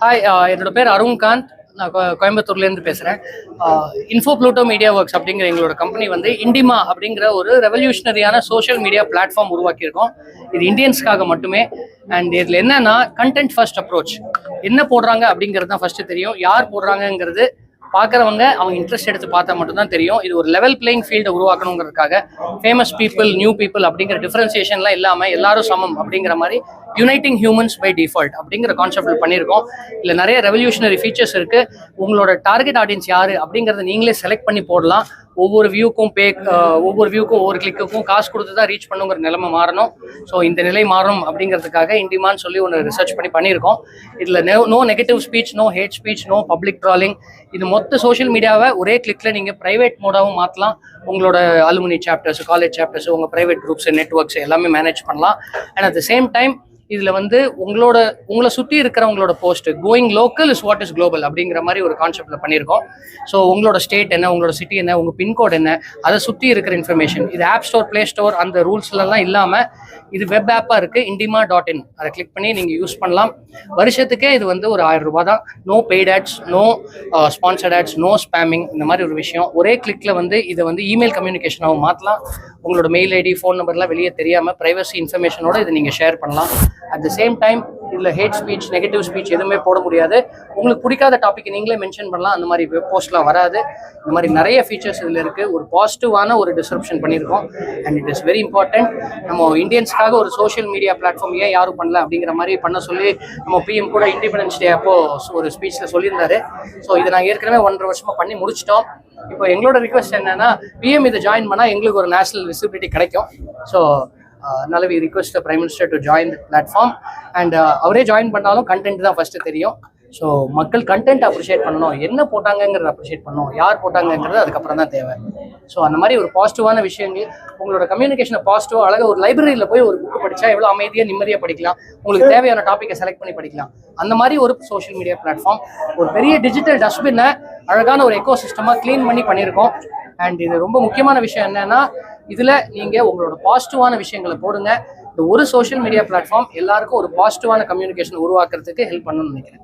Hi uh, என்னோட பேர் அருண்காந்த். நான் கோ- கோயம்புத்தூர்லேருந்து பேசுகிறேன் இன்ஃபோ ப்ளூட்டோ மீடியா ஒர்க்ஸ் அப்படிங்கிற எங்களோட கம்பெனி வந்து இண்டிமா அப்படிங்கிற ஒரு ரெவல்யூஷனரியான சோஷியல் மீடியா பிளாட்ஃபார்ம் உருவாக்கியிருக்கோம். இது இந்தியன்ஸ்க்காக மட்டுமே. அண்ட் இதில் என்னன்னா கண்டென்ட் ஃபர்ஸ்ட் அப்ரோச் என்ன போடுறாங்க அப்படிங்கிறது தான் ஃபஸ்ட்டு தெரியும். யார் போடுறாங்கங்கிறது பார்க்குறவங்க அவங்க இன்ட்ரெஸ்ட் எடுத்து பார்த்தா மட்டும்தான் தெரியும். இது ஒரு லெவல் பிளேயிங் ஃபீல்டை உருவாக்கணுங்கிறதுக்காக ஃபேமஸ் பீப்புள் நியூ பீப்புள் அப்படிங்கிற டிஃப்ரென்சியேஷன்லாம் இல்லாமல் எல்லாரும் சமம் அப்படிங்கிற மாதிரி யுனைட்டிங் ஹியூமன்ஸ் பை டிஃபால்ட் அப்படிங்கிற கான்செப்ட் பண்ணியிருக்கோம். இல்லை நிறைய ரெவல்யூஷனரி ஃபீச்சர்ஸ் இருக்கு. உங்களோட டார்கெட் ஆடியன்ஸ் யாரு அப்படிங்கிறத நீங்களே செலக்ட் பண்ணி போடலாம். ஒவ்வொரு வியூக்கும் பே ஒவ்வொரு வியூக்கும் ஒவ்வொரு கிளிக்குக்கும் காசு கொடுத்து தான் ரீச் பண்ணுங்கிற நிலைமை மாறணும். ஸோ இந்த நிலை மாறணும் அப்படிங்கிறதுக்காக இண்டிமான்னு சொல்லி ஒன்று ரிசர்ச் பண்ணி பண்ணியிருக்கோம். இதில் no negative speech no hate speech no public trolling இது மொத்த சோஷியல் மீடியாவை ஒரே கிளிக்கில் நீங்கள் ப்ரைவேட் மோடாகவும் மாற்றலாம் உங்களோட அலுமினி சாப்டர்ஸ் காலேஜ் சாப்டர்ஸ் உங்கள் ப்ரைவேட் குரூப்ஸ் நெட்ஒர்க்ஸ் எல்லாமே மேனேஜ் பண்ணலாம். And at the same time இதுல வந்து உங்களோட உங்களை சுற்றி இருக்கிறவங்களோட post going local is what is global அப்படிங்கிற மாதிரி ஒரு கான்செப்ட்ல பண்ணியிருக்கோம். ஸோ உங்களோட ஸ்டேட் என்ன உங்களோட சிட்டி என்ன உங்க பின்கோட் என்ன அதை சுற்றி இருக்கிற இன்ஃபர்மேஷன் இது ஆப் ஸ்டோர் ப்ளே ஸ்டோர் அந்த ரூல்ஸ்லாம் இல்லாம இது வெப் ஆப்பா இருக்கு இண்டிமா டாட் இன் அதை கிளிக் பண்ணி நீங்க யூஸ் பண்ணலாம். வருஷத்துக்கே இது வந்து ஒரு ஆயிரம் ரூபாய் தான். No paid ads no sponsored ads no spamming இந்த மாதிரி ஒரு விஷயம். ஒரே கிளிக்ல வந்து இதை வந்து இமெயில் கம்யூனிகேஷனாகவும் மாற்றலாம் உங்களோட மெயில் ஐடி ஃபோன் நம்பர்லாம் வெளியே தெரியாம ப்ரைவசி இன்ஃபர்மேஷனோட இதை நீங்க ஷேர் பண்ணலாம். அட் த சேம் டைம் இல்லை ஹேட் ஸ்பீச் நெகட்டிவ் ஸ்பீச் எதுவுமே போட முடியாது. உங்களுக்கு பிடிக்காத டாபிக் நீங்களே மென்ஷன் பண்ணலாம். அந்த மாதிரி வெப் போஸ்ட்லாம் வராது. இந்த மாதிரி நிறைய ஃபீச்சர்ஸ் இதில் இருக்குது ஒரு பாசிட்டிவான ஒரு டிஸ்கிரிப்ஷன் பண்ணியிருக்கோம். And it is very important நம்ம இந்தியன்ஸ்க்காக ஒரு சோஷியல் மீடியா பிளாட்ஃபார்ம் ஏன் யாரும் பண்ணல அப்படிங்கிற மாதிரி பண்ண சொல்லி நம்ம பிஎம் கூட இண்டிபெண்டன்ஸ் டே அப்போ ஒரு ஸ்பீச்சில் சொல்லியிருந்தாரு. ஸோ இதை நாங்கள் ஏற்கனவே ஒன்றரை வருஷமாக பண்ணி முடிச்சிட்டோம். இப்போ எங்களோட ரிக்வஸ்ட் என்னன்னா பிஎம் இதை ஜாயின் பண்ணால் எங்களுக்கு ஒரு நேஷனல் விசிபிலிட்டி கிடைக்கும். ஸோ அதனால we request prime minister to join the platform and அவரே ஜாயின் பண்ணாலும் கண்டென்ட் தான் ஃபர்ஸ்ட் தெரியும். ஸோ மக்கள் கண்டென்ட் அப்ரிஷியேட் பண்ணணும். என்ன போட்டாங்கங்கிறத அப்ரிஷியேட் பண்ணணும். யார் போட்டாங்கங்கிறது அதுக்கப்புறம் தான் தேவை. ஸோ அந்த மாதிரி ஒரு பாசிட்டிவான விஷயங்கள் உங்களோட கம்யூனிகேஷனை பாசிட்டிவாக அழகாக ஒரு லைப்ரரியில் போய் ஒரு புக்கு படித்தா எவ்வளோ அமைதியாக நிம்மதியாக படிக்கலாம். உங்களுக்கு தேவையான டாப்பிக்கை செலக்ட் பண்ணி படிக்கலாம். அந்த மாதிரி ஒரு சோஷியல் மீடியா பிளாட்ஃபார்ம் ஒரு பெரிய டிஜிட்டல் டஸ்ட்பின்னை அழகான ஒரு எக்கோ சிஸ்டமாக க்ளீன் பண்ணி பண்ணியிருக்கோம். அண்ட் இது ரொம்ப முக்கியமான விஷயம் என்னென்னா இதுல நீங்க உங்களோட பாசிட்டிவான விஷயங்களை போடுங்க. இந்த ஒரு சோஷியல் மீடியா பிளாட்ஃபார்ம் எல்லாருக்கும் ஒரு பாசிட்டிவான கம்யூனிகேஷன் உருவாக்குறதுக்கு ஹெல்ப் பண்ணணும்னு நினைக்கிறேன்.